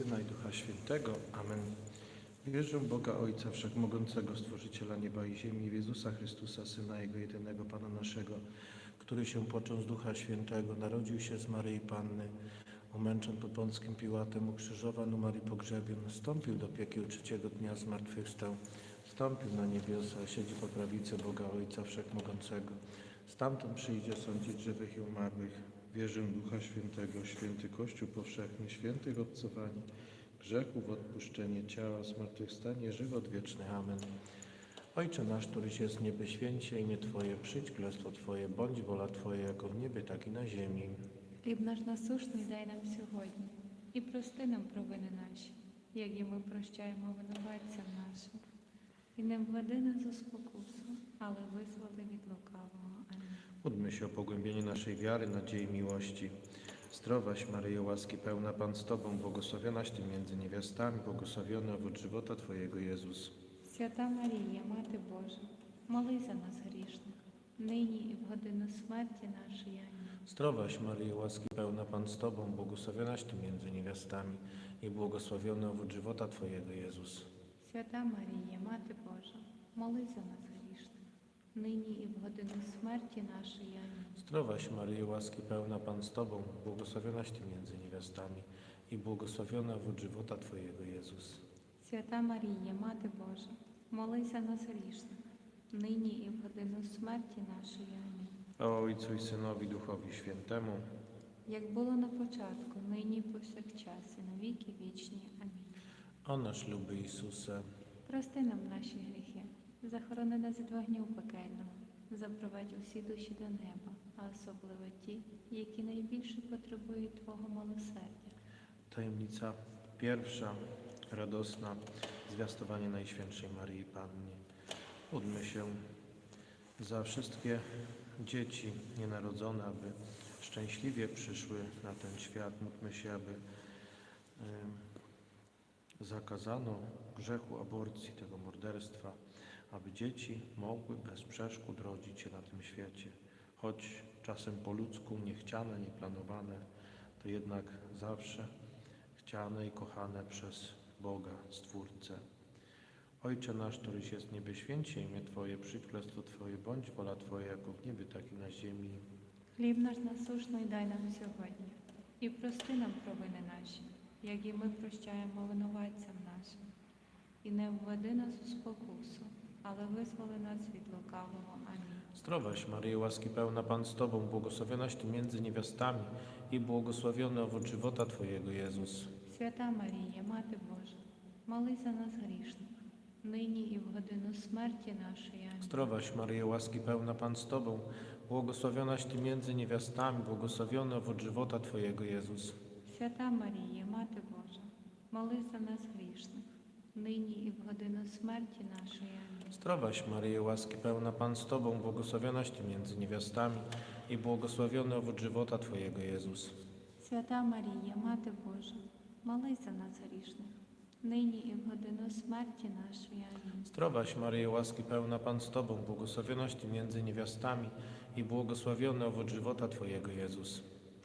Syna i Ducha Świętego. Amen. Wierzę w Boga Ojca Wszechmogącego, Stworzyciela nieba i ziemi, w Jezusa Chrystusa, Syna Jego jedynego Pana naszego, który się począł z Ducha Świętego, narodził się z Maryi Panny, umęczon pod Pąckim Piłatem, ukrzyżowan, umarł i pogrzebion, wstąpił do piekieł trzeciego dnia, zmartwychwstał, wstąpił na niebiosa, siedzi po prawicy Boga Ojca Wszechmogącego. Stamtąd przyjdzie sądzić żywych i umarłych. Wierzę w Ducha Świętego, święty Kościół powszechny, świętych obcowanie, grzechów odpuszczenie ciała, zmartwychwstanie, żywot wieczny. Amen. Ojcze nasz, któryś jest w niebie, święcie imię Twoje, przyjdź królestwo Twoje, bądź wola Twoja, jako w niebie, так і на землі. Хліб наш насушний дай нам сьогодні, і прости нам провини наші, як і ми прощаємо винуватцям нашим. І не введи нас у спокусу, але визволи від лукавого. Амінь. Módlmy się o pogłębienie naszej wiary, nadziei, miłości. Zdrowaś Maryjo, łaski pełna Pan z Tobą, błogosławionaś Ty między niewiastami, błogosławiony owoc żywota Twojego Jezus. Свята Марія, Мати Божа, молись за нас грішних, нині і в годину смерті нашої. Амінь. Zdrowaś Maryjo, łaski pełna Pan z Tobą, błogosławionaś Ty między niewiastami i błogosławiony owoc żywota Twojego Jezus. Свята Марія, Мати Божа, молись за нас грішних, нині і в годину смерті нашої. Амінь. Zdrowaś Maryjo, łaski pełna Pan z Tobą, błogosławionaś Ty między niewiastami i błogosławiony owoc żywota Twojego Jezus. Свята Марія, Мати Божа, молись за нас грішних, нині і в годину смерті нашої. Амінь. O Ojcu i Synowi, Duchowi Świętemu, Як було на початку, нині і повсякчас, і на віки вічні. Амінь. o nasz luby Ісусе, Прости нам наші гріхи, захорони нас від вогню пекельного, запровадь усі душі до неба, а особливо ті, які найбільше потребують Твого милосердя. Tajemnica pierwsza, radosna, zwiastowanie Najświętszej Maryi Pannie. Módlmy się za wszystkie dzieci nienarodzone, aby szczęśliwie przyszły na ten świat. Módlmy się, aby em, zakazano grzechu aborcji, tego morderstwa, aby dzieci mogły bez przeszkód rodzić się na tym świecie. Choć czasem po ludzku niechciane, nieplanowane, to jednak zawsze chciane i kochane przez Boga, Stwórcę. Ojcze nasz, któryś jest w niebie, święcie imię Twoje, przyjdź królestwo Twoje, bądź wola Twoja, jako w niebie, tak i na ziemi. Хліб наш насушний дай нам сьогодні, і прости нам провини наші, як і ми прощаємо винуватцям нашим. І не введи нас у спокусу, але визволи нас від лукавого. Амінь. Zdrowaś Maryjo, łaski pełna Pan z Tobą, błogosławionaś Ty między niewiastami i błogosławiony owoc żywota Twojego, Jezus. Свята Марія, Мати Божа, молись за нас грішних, нині і в годину смерті нашої. Амінь. Zdrowaś Maryjo, łaski pełna Pan z Tobą, błogosławionaś Ty między niewiastami, błogosławiony owoc żywota Twojego, Jezus. Свята Марія, Мати Божа, молись за нас грішних, нині і в годину смерті нашої. Амінь. Zdrowaś Maryjo, łaski pełna Pan z Tobą, błogosławionaś Ty między niewiastami i błogosławiony owoc żywota Twojego, Jezus. Свята Марія, Мати Божа, молись за нас грішних, нині і в годину смерті нашої. Амінь. Zdrowaś Maryjo, łaski pełna Pan z Tobą, błogosławionaś Ty między niewiastami i błogosławiony owoc żywota Twojego, Jezus.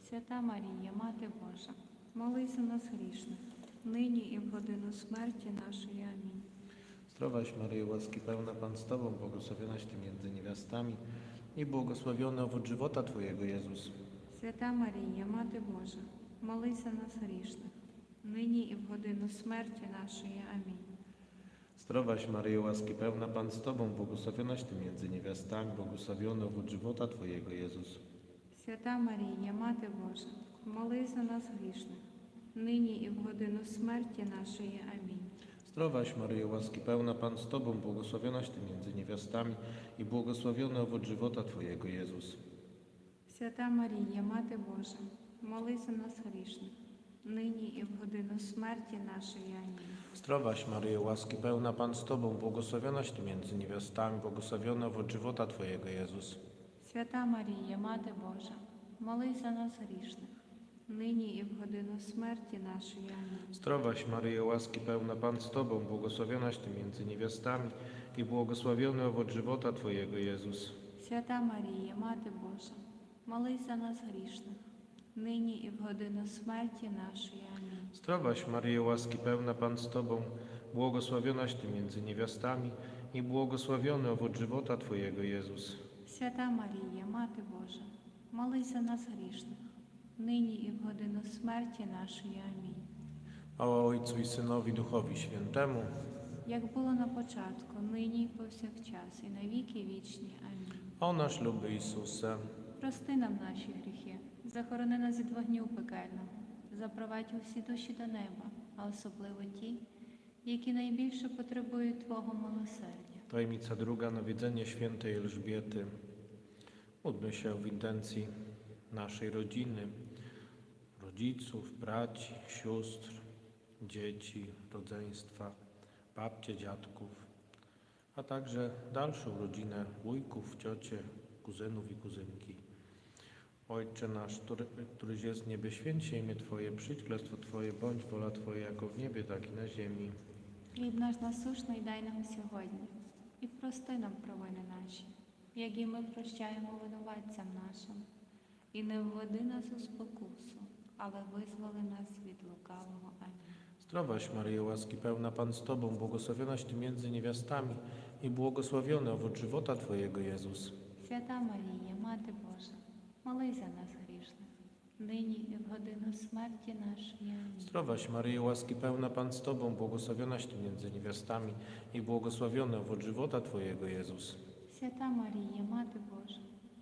Свята Марія, Мати Божа, молись за нас грішних, нині і в годину смерті нашої. Амінь. Zdrowaś Maryjo, łaski pełna Pan z Tobą, błogosławionaś Ty między niewiastami i błogosławiony owoc żywota Twojego, Jezus. Свята Марія, Мати Божа, молись за нас грішних, нині і в годину смерті нашої. Амінь. Zdrowaś Maryjo, łaski pełna Pan z Tobą, błogosławionaś Ty między niewiastami, błogosławiony owoc żywota Twojego, Jezus. Свята Марія, Мати Божа, молись за нас грішних, нині і в годину смерті нашої. Амінь. Zdrowaś Maryjo, łaski pełna Pan z Tobą, błogosławionaś Ty między niewiastami i błogosławiony owoc żywota Twojego, Jezus. Свята Марія, Мати Божа, молись за нас грішних, нині і в годину смерті нашої. Амінь. Zdrowaś Maryjo, łaski pełna Pan z Tobą, błogosławionaś Ty między niewiastami, błogosławiony owoc żywota Twojego, Jezus. Свята Марія, Мати Божа, молись за нас грішних, нині і в годину смерті нашої. Амінь. Zdrowaś Maryjo, łaski pełna Pan z Tobą, błogosławionaś Ty między niewiastami i błogosławiony owoc żywota Twojego, Jezus. Свята Марія, Мати Божа, молись за нас грішних, нині і в годину смерті нашої. Амінь. Zdrowaś Maryjo, łaski pełna Pan z Tobą, błogosławionaś Ty między niewiastami i błogosławiony owoc żywota Twojego Jezus. Свята Марія, Мати Божа, молись за нас грішних, нині і в годину смерті нашої. Амінь. Chwała Ojcu i Synowi, Duchowi Świętemu, Як було на початку, нині і повсякчас, і на віки вічні. Амінь. o nasz luby Ісусе. Прости нам наші гріхи, захорони нас від вогню пекельного, запровадь усі душі до неба, а особливо ті, які найбільше потребують Твого милосердя. Tajemnica druga, nawiedzenie świętej Elżbiety. Módlmy się w intencji naszej rodziny, rodziców, braci, sióstr, dzieci, rodzeństwa, babcie, dziadków, a także dalszą rodzinę wujków, ciocie, kuzynów i kuzynki. Ojcze nasz, który, któryś jest w niebie, święć się imię Twoje, przyjdź królestwo Twoje, bądź wola Twoja jako w niebie, tak i na ziemi. Хліб наш насушний дай нам сьогодні, і прости нам провини наші, як і ми прощаємо винуватцям нашим. І не введи нас у спокусу, але визволи нас від лукавого. Амінь. Zdrowaś Maryjo, łaski pełna Pan z Tobą, błogosławionaś Ty między niewiastami i błogosławiony owoc żywota Twojego Jezus. Свята Марія, Мати Божа, молись за нас грішних, нині і в годину смерті нашої. Амінь. Zdrowaś Maryjo, łaski pełna Pan z Tobą, błogosławionaś Ty między niewiastami i błogosławiony owoc żywota Twojego Jezus. Свята Марія, Мати Божа,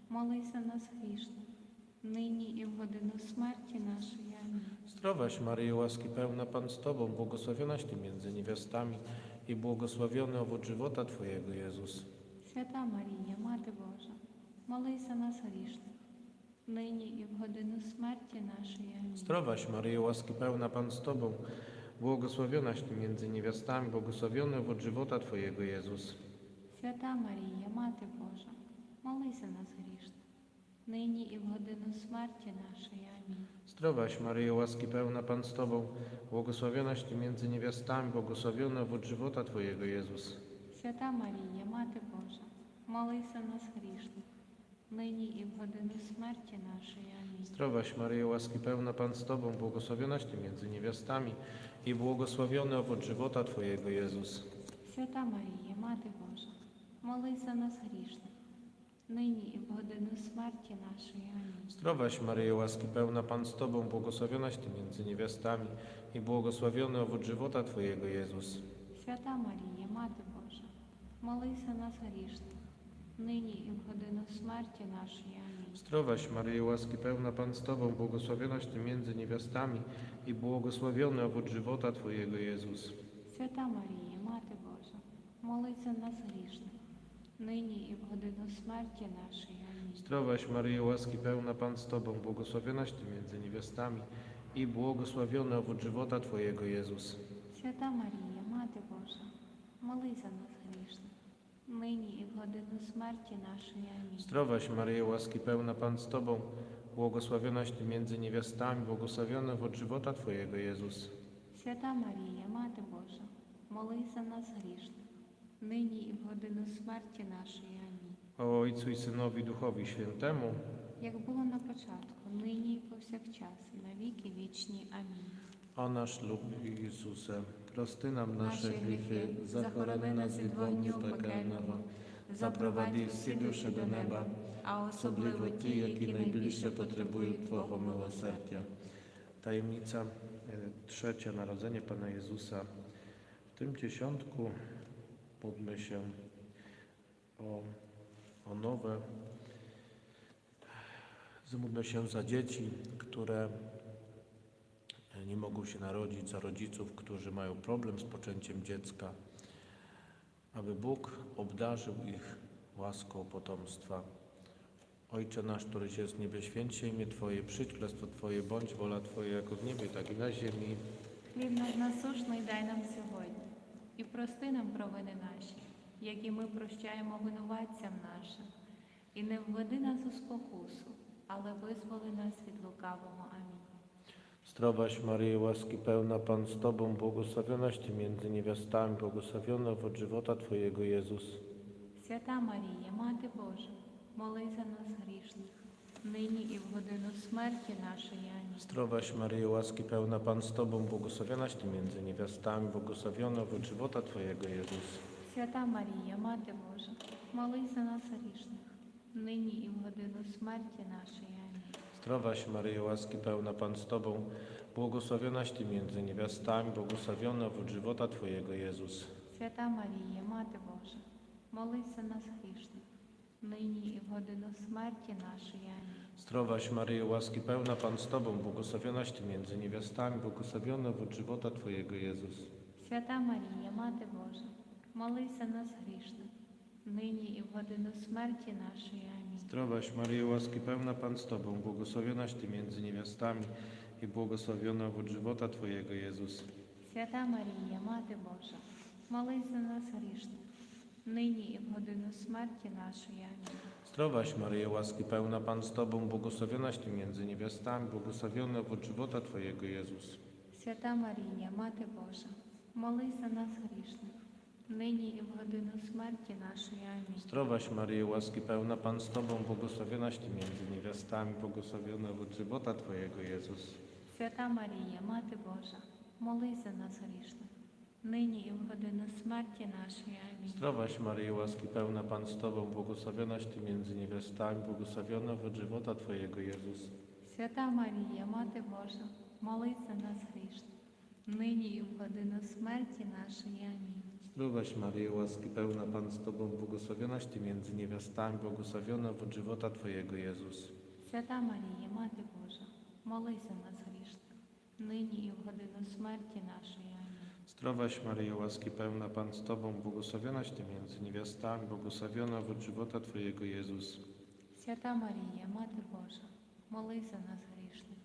молись за нас грішних, нині і в годину смерті нашої. Амінь. Zdrowaś Maryjo, łaski pełna Pan z Tobą, błogosławionaś Ty między niewiastami i błogosławiony owoc żywota Twojego Jezus. Свята Марія, Мати Божа, молись за нас грішних, нині і в годину смерті нашої. Амінь. Zdrowaś Maryjo, łaski pełna Pan z Tobą, błogosławionaś Ty między niewiastami, błogosławiony owoc żywota Twojego Jezus. Свята Марія, Мати Божа, молись за нас грішних, нині і в годину смерті нашої. Амінь. Zdrowaś Maryjo, łaski pełna Pan z Tobą, błogosławionaś Ty między niewiastami, błogosławiony owoc żywota Twojego Jezus. Свята Марія, Мати Божа, молись за нас грішних, нині і в годину смерті нашої. Амінь. Zdrowaś Maryjo, łaski pełna Pan z Tobą, błogosławionaś Ty między niewiastami i błogosławiony owoc żywota Twojego Jezus. Свята Марія, Мати Божа, молись за нас грішних, нині і в годину смерті нашої. Амінь. Zdrowaś Maryjo, łaski pełna Pan z Tobą, błogosławionaś Ty między niewiastami i błogosławiony owoc żywota Twojego Jezus. Свята Марія, Мати Божа, молись за нас грішних, нині і в годину смерті нашої. Амінь. Zdrowaś Maryjo, łaski pełna Pan z Tobą, błogosławionaś Ty między niewiastami i błogosławiony owoc żywota Twojego Jezus. Свята Марія, Мати Божа, молись за нас грішних, нині і в годину смерті нашої. Амінь. Zdrowaś Maryjo, łaski pełna Pan z Tobą, błogosławionaś Ty między niewiastami i błogosławiony owoc żywota Twojego Jezus. Свята Марія, Мати Божа, молись за нас грішних, нині і в годину смерті нашої. Амінь. Zdrowaś Maryjo, łaski pełna Pan z Tobą, błogosławionaś Ty między niewiastami, błogosławiony owoc żywota Twojego Jezus. Свята Марія, Мати Божа, молись за нас грішних, нині і в годину смерті нашої. Амінь. O Ojcu i Synowi, Duchowi Świętemu, Як було на початку, нині і повсякчас, і на віки вічні. Амінь. o nasz lub Jezuse, prosty nam nasze Наші grzechy, гріхи, zachrony nas від вогню пекельного, zaprowadzi всі душі до неба, а особливо ті, які najbliższe potrzebują Twojego miłosierdzia. Tajemnica e, trzecia, Narodzenie Pana Jezusa. W tym dziesiątku módlmy się o, o nowe, zmódlmy się za dzieci, które nie mogą się narodzić, za rodziców, którzy mają problem z poczęciem dziecka, aby Bóg obdarzył ich łaską potomstwa. Ojcze nasz, któryś jest w niebie, święć się imię Twoje, przyjdź królestwo Twoje, bądź wola Twoja, jako w niebie, tak i na ziemi. Хліб наш насушний дай нам сьогодні, І прости нам провини наші, як і ми прощаємо винуватцям нашим. І не введи нас у спокусу, але визволи нас від лукавого. Амінь. Zdrowaś Maryjo, łaski pełna, Pan z Tobą, błogosławionaś Ty między niewiastami, błogosławiony owoc żywota Twojego Jezus. Свята Марія, Мати Божа, молись за нас грішних, нині і в годину смерті нашої. Амінь. Zdrowaś Maryjo, łaski pełna Pan z Tobą, błogosławionaś Ty między niewiastami, błogosławiony owoc żywota Twojego Jezus. Свята Марія, Мати Божа, молись за нас грішних, нині і в годину смерті нашої. Амінь. Zdrowaś Maryjo, łaski pełna Pan z Tobą, błogosławionaś Ty między niewiastami, błogosławiony owoc żywota Twojego Jezus. Свята Марія, Мати Божа, молись за нас грішних, нині і в годину смерті нашої. Амінь. Zdrowaś Maryjo, łaski pełna Pan z Tobą, błogosławionaś Ty między niewiastami, błogosławiony owoc żywota Twojego Jezus. Свята Марія, Мати Божа, молись за нас грішних, нині і в годину смерті нашої. Амінь. Zdrowaś Maryjo, łaski pełna Pan z Tobą, błogosławionaś Ty między niewiastami i błogosławiony owoc żywota Twojego Jezus. Свята Марія, Мати Божа, молись за нас грішних, нині і в годину смерті нашої. Амінь. Zdrowaś Maryjo, łaski pełna Pan z Tobą, błogosławionaś Ty między niewiastami, błogosławiony owoc żywota Twojego Jezus. Свята Марія, Мати Божа, молись за нас грішних, нині і в годину смерті нашої. Амінь. Zdrowaś Maryjo, łaski pełna Pan z Tobą, błogosławionaś Ty między niewiastami, błogosławiony owoc żywota Twojego Jezus. Свята Марія, Мати Божа, молись за нас грішних, нині і в годину смерті нашої. Амінь. Zdrowaś Maryjo, łaski pełna Pan z Tobą, błogosławionaś Ty między niewiastami, błogosławiony owoc żywota Twojego Jezus. Свята Марія, Мати Божа, молись за нас грішних, нині і в годину смерті нашої. Амінь. Zdrowaś Maryjo, łaski pełna Pan z Tobą, błogosławionaś Ty między niewiastami, błogosławiony owoc żywota Twojego Jezus. Свята Марія, Мати Божа, молись за нас грішних, нині і в годину смерті нашої. Амінь. Zdrowaś Maryjo, łaski pełna Pan z Tobą, błogosławionaś Ty między niewiastami, błogosławiony owoc żywota Twojego Jezus. Свята Марія, Мати Божа, молись за нас грішних,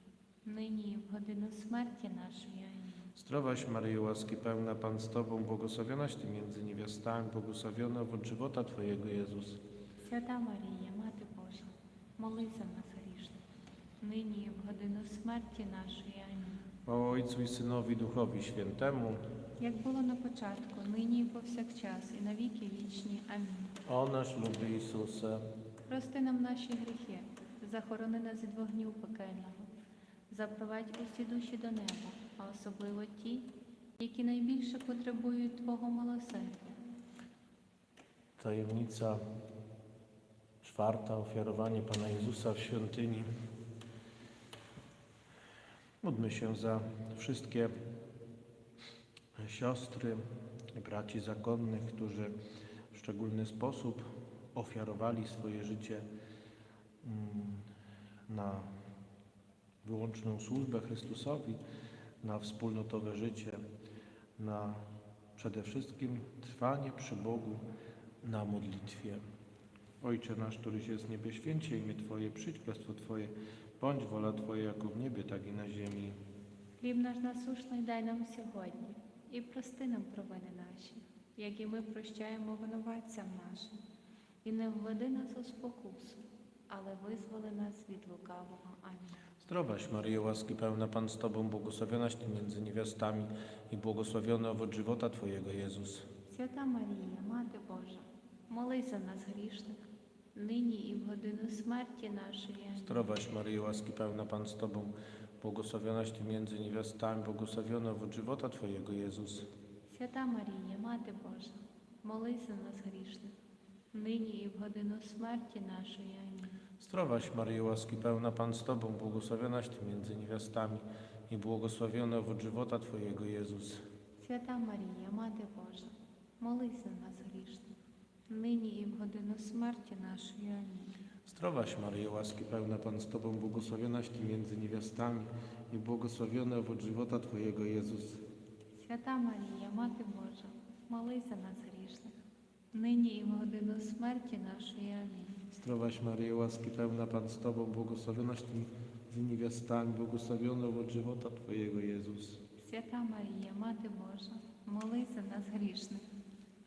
нині і в годину смерті нашої. Амінь. Zdrowaś Maryjo, łaski pełna Pan z Tobą, błogosławionaś Ty między niewiastami, błogosławiony owoc żywota Twojego Jezus. Свята Марія, Мати Божа, молись за нас грішних, нині і в годину смерті нашої. Амінь. O Ojcu i Synowi, Duchowi Świętemu, Як було на початку, нині і повсякчас, і на віки вічні. Амінь. o nasz luby Ісусе, Прости нам наші гріхи, захорони нас від вогню пекельного, запровадь усі душі до неба, а особливо ті, які найбільше потребують Твого милосердя. tajemnica czwarta, ofiarowanie Pana Jezusa w świątyni. Módlmy się za wszystkie siostry, braci zakonnych, którzy w szczególny sposób ofiarowali swoje życie mm, na wyłączną służbę Chrystusowi, na wspólnotowe życie, na przede wszystkim trwanie przy Bogu na modlitwie. Ojcze nasz, któryś jest w niebie, święcie imię Twoje, przyjdź królestwo Twoje, bądź wola Twoja, jako w niebie, tak i na ziemi. Хліб наш насушний дай нам сьогодні, і прости нам провини наші, як і ми прощаємо винуватцям нашим. І не введи нас у спокусу, але визволи нас від лукавого. Амінь. Zdrowaś Maryjo, łaski pełna Pan z Tobą, błogosławionaś Ty między niewiastami i błogosławiony owoc żywota Twojego Jezus. Свята Марія, Мати Божа, молись за нас грішних, нині і в годину смерті нашої. Амінь. Zdrowaś Maryjo, łaski pełna Pan z Tobą, błogosławionaś Ty między niewiastami, błogosławiony owoc żywota Twojego Jezus. Свята Марія, Мати Божа, молись за нас грішних, нині і в годину смерті нашої. Амінь. Zdrowaś Maryjo, łaski pełna Pan z Tobą, błogosławionaś Ty między niewiastami i błogosławiony owoc żywota Twojego Jezus. Свята Марія, Мати Божа, молись за нас грішних, нині і в годину смерті нашої. Амінь. Zdrowaś Maryjo, łaski pełna Pan z Tobą, błogosławionaś Ty między niewiastami i błogosławiony owoc żywota Twojego Jezus. Свята Марія, Мати Божа, молись за нас грішних, нині і в годину смерті нашої. Амінь. Zdrowaś Maryjo, łaski pełna Pan z Tobą, błogosławionaś Ty między niewiastami, błogosławiony owoc żywota Twojego Jezus. Свята Марія, Мати Божа, молись за нас грішних,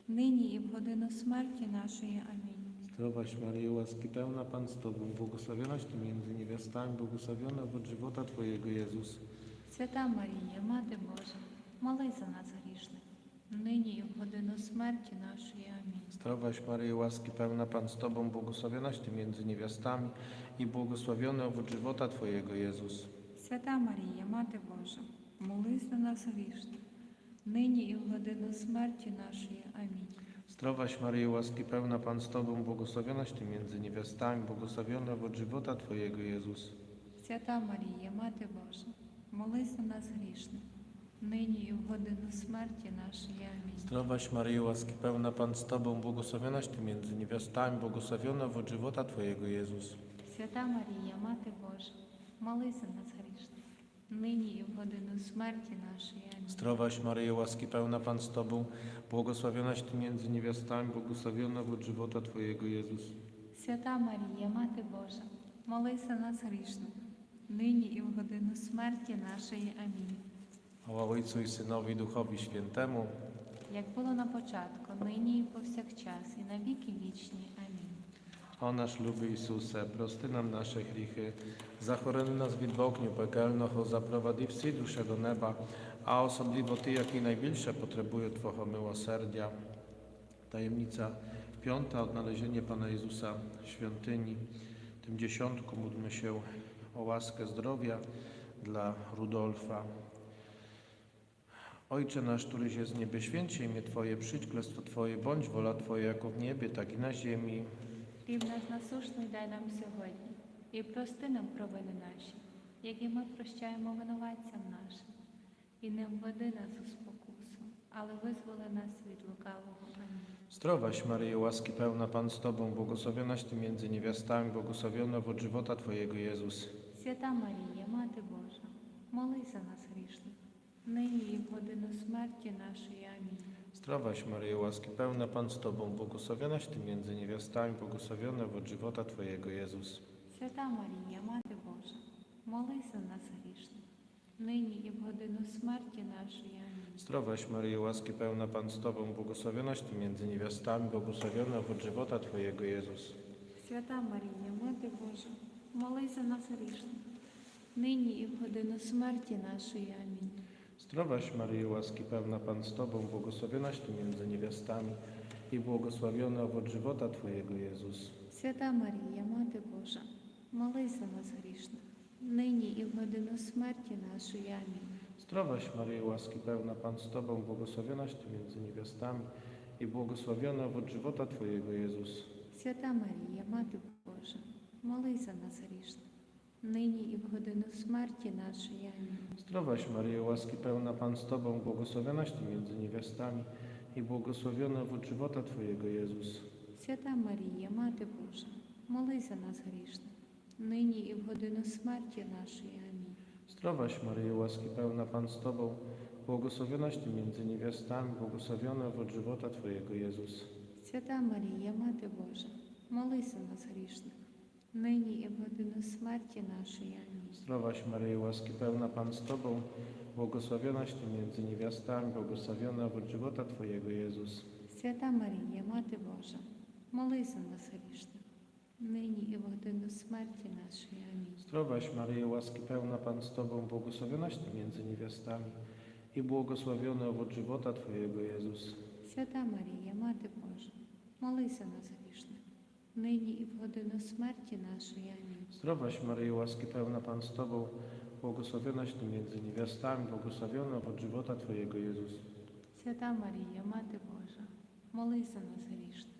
нині і в годину смерті нашої. Амінь. Zdrowaś Maryjo, łaski pełna Pan z Tobą, błogosławionaś Ty między niewiastami, błogosławiony owoc żywota Twojego Jezus. Свята Марія, Мати Божа, молись за нас грішних, нині і в годину смерті нашої. Амінь. Zdrowaś Maryjo, łaski pełna Pan z Tobą, błogosławionaś Ty między niewiastami i błogosławiony owoc żywota Twojego Jezus. Свята Марія, Мати Божа, молись за нас грішних, нині і в годину смерті нашої. Амінь. Zdrowaś Maryjo, łaski pełna Pan z Tobą, błogosławionaś Ty między niewiastami, błogosławiony owoc żywota Twojego Jezus. Свята Марія, Мати Божа, молись за нас грішних, нині і в годину смерті нашої. Амінь. Zdrowaś Maryjo, łaski pełna Pan z Tobą, błogosławionaś Ty między niewiastami, błogosławiony owoc żywota Twojego Jezus. Свята Марія, Мати Божа, молись за нас грішних, нині і в годину смерті нашої. Амінь. Zdrowaś Maryjo, łaski pełna Pan z Tobą, błogosławionaś Ty między niewiastami, błogosławiony owoc żywota Twojego Jezus. Свята Марія, Мати Божа, молись за нас грішних, нині і в годину смерті нашої. Амінь. Chwała Ojcu i Synowi i Duchowi Świętemu, Як було на початку, нині і повсякчас, і на віки вічні. Амінь. O nasz luby Isuse, prosty nam nasze grzechy, zachoreny nas widwokniu pekelnoho, zaprowadzi wsi dusze do neba, a osobliwo Ty, jaki największe potrzebują Twojego miłosierdzia. Tajemnica piąta, odnalezienie Pana Jezusa w świątyni. W tym dziesiątku módlmy się o łaskę zdrowia dla Rudolfa. Ojcze nasz, któryś jest z niebie, święcie imię Twoje, przyjdź Twoje, bądź wola Twoja jako w niebie, tak i na ziemi. Хліб наш насушний дай нам сьогодні, і прости нам провини наші, як і ми прощаємо винуватцям нашим. І не введи нас у спокусу, але визволи нас від лукавого. Амінь. Zdrowaś Maryjo, łaski pełna Pan z Tobą, błogosławionaś Ty między niewiastami, błogosławiony owoc żywota Twojego Jezus. Свята Марія, Мати Божа, молись за нас грішних, нині і в годину смерті нашої. Амінь. Zdrowaś Maryjo, łaski pełna Pan z Tobą, błogosławionaś Ty między niewiastami, błogosławiony owoc żywota Twojego Jezus. Свята Марія, Мати Божа, молись за нас грішних, нині і в годину смерті нашої. Амінь. Zdrowaś Maryjo, łaski pełna Pan z Tobą, błogosławionaś Ty między niewiastami, błogosławiony owoc żywota Twojego Jezus. Свята Марія, Мати Божа, молись за нас грішних, нині і в годину смерті нашої. Амінь. Zdrowaś Maryjo, łaski pełna Pan z Tobą, błogosławionaś Ty między niewiastami i błogosławiony owoc żywota Twojego Jezus. Свята Марія, Мати Божа, молись за нас грішних, нині і в годину смерті нашої. Амінь. Zdrowaś Maryjo, łaski pełna Pan z Tobą, błogosławionaś Ty między niewiastami i błogosławiony owoc żywota Twojego Jezus. Свята Марія, Мати Божа, молись за нас грішних, нині і в годину смерті нашої. Амінь. Zdrowaś Maryjo, łaski pełna Pan z Tobą, błogosławionaś Ty między niewiastami i błogosławiony owoc żywota Twojego Jezus. Свята Марія, Мати Божа, молись за нас грішних, нині і в годину смерті нашої. Амінь. Zdrowaś Maryjo, łaski pełna Pan z Tobą, błogosławionaś Ty między niewiastami, błogosławiony owoc żywota Twojego Jezus. Свята Марія, Мати Божа, молись за нас грішних, нині і в годину смерті нашої. Амінь. Zdrowaś Maryjo, łaski pełna Pan z Tobą, błogosławionaś Ty między niewiastami, błogosławiony owoc żywota Twojego Jezus. Свята Марія, Мати Божа, молись за нас грішних, нині і в годину смерті нашої. Амінь. Zdrowaś Maryjo, łaski pełna Pan z Tobą, błogosławionaś Ty między niewiastami i błogosławiony owoc żywota Twojego Jezus. Свята Марія, Мати Божа, молись за нас грішних, нині і в годину смерті нашої. Амінь. Zdrowaś Maryjo, łaski pełna Pan z Tobą, błogosławionaś Ty między niewiastami, błogosławiony owoc żywota Twojego Jezus. Свята Марія, Мати Божа, молись за нас грішних,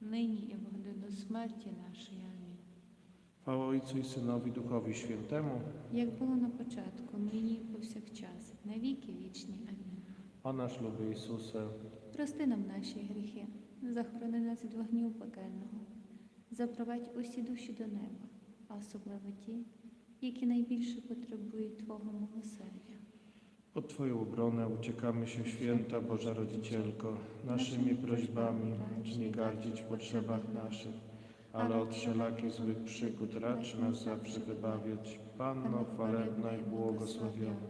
нині і в годину смерті нашої. Амінь. Chwała Ojcu i Synowi, Duchowi Świętemu, Як було на початку, нині і повсякчас, на віки вічні. Амінь. o nasz luby Isuse, Прости нам наші гріхи, захорони нас від вогню пекельного, запровадь усі душі до неба, а особливо ті, які найбільше потребують Твого милосердя. pod Twoją obronę uciekamy się, Święta Boża Rodzicielko, naszymi prośbami, racz nie gardzić w potrzebach naszych, ale od wszelakich złych przygód racz nas zawsze wybawiać. Panno chwalebna i błogosławiona,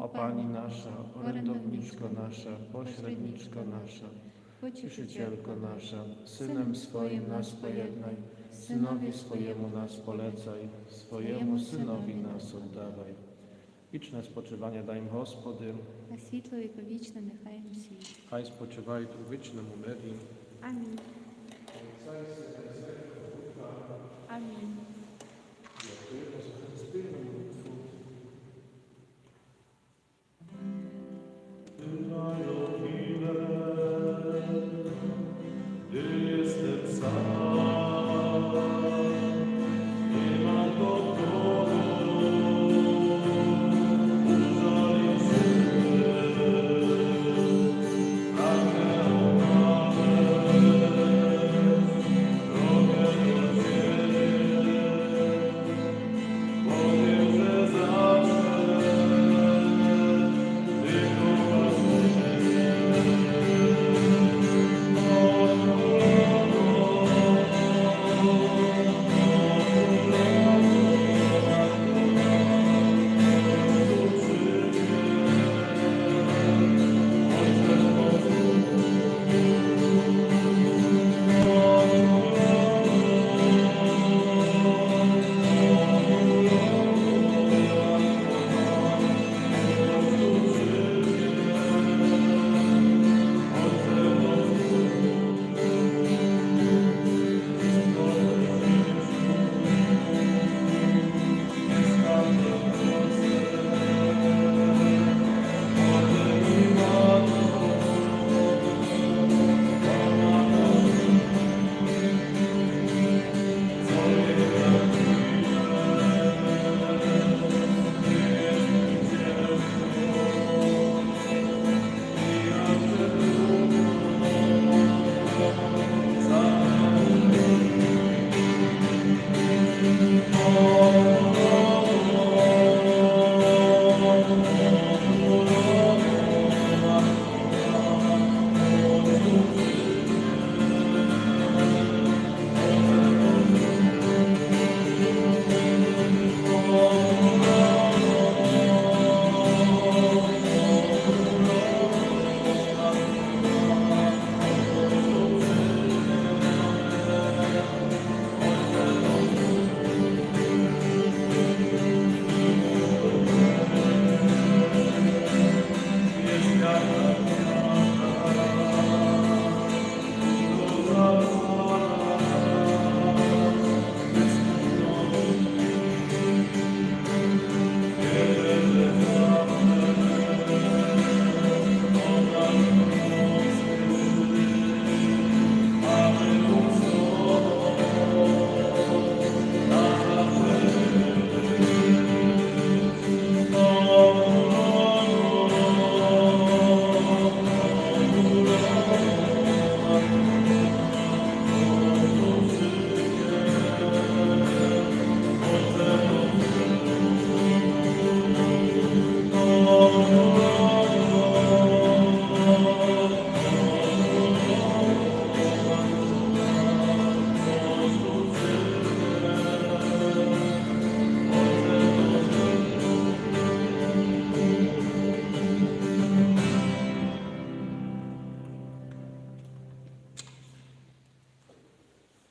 o Pani nasza, orędowniczko nasza, pośredniczko nasza, Cieszycielko nasza, Synem swoim nas pojednaj, Synowi swojemu nas polecaj, swojemu Synowi nas oddawaj. Wieczne spoczywanie daj im Gospody. Na światło i wieczne niechaj im si. Haj spoczywaj tu wiecznemu meri. Amin. Amin.